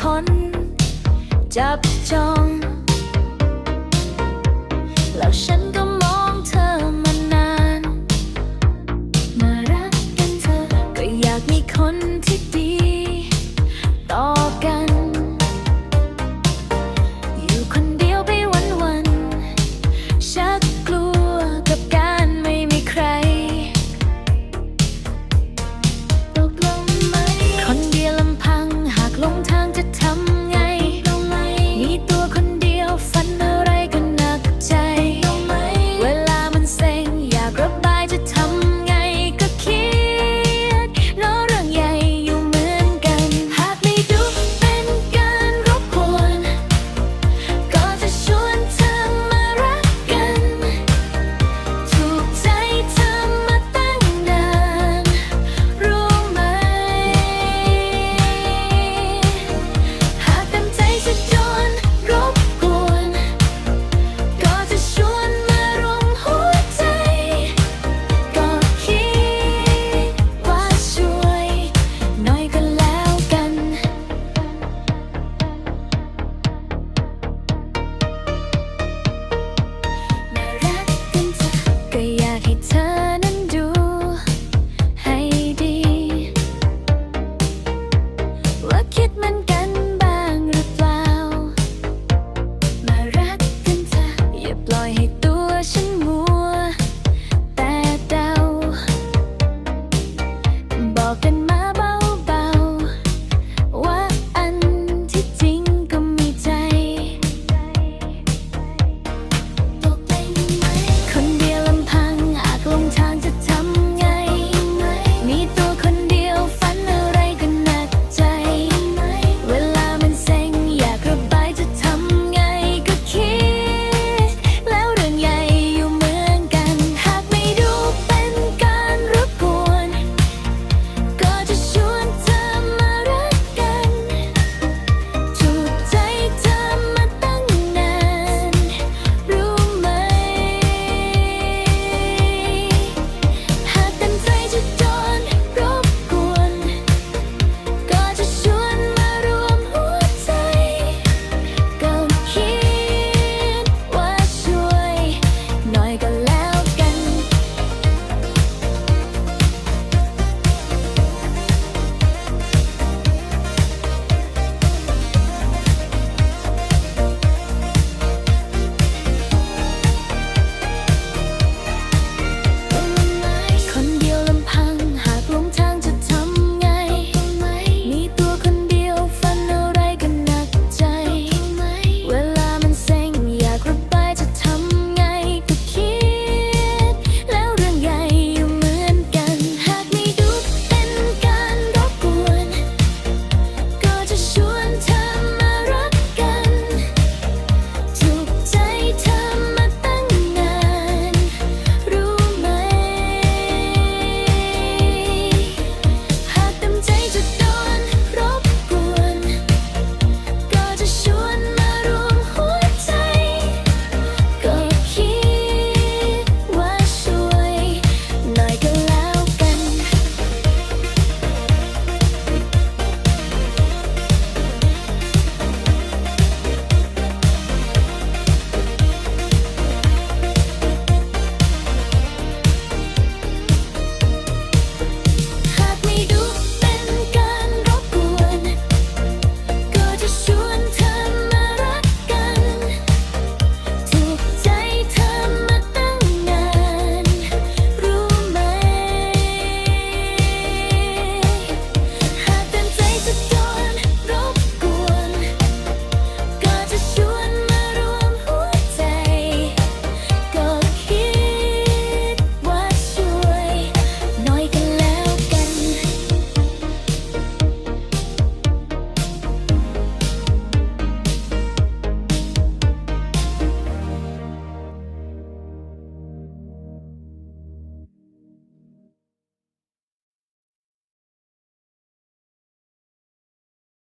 คน จับจอง แล้วฉันก็มองเธอมานาน มารักกันเธอ ก็อยากมีคน hate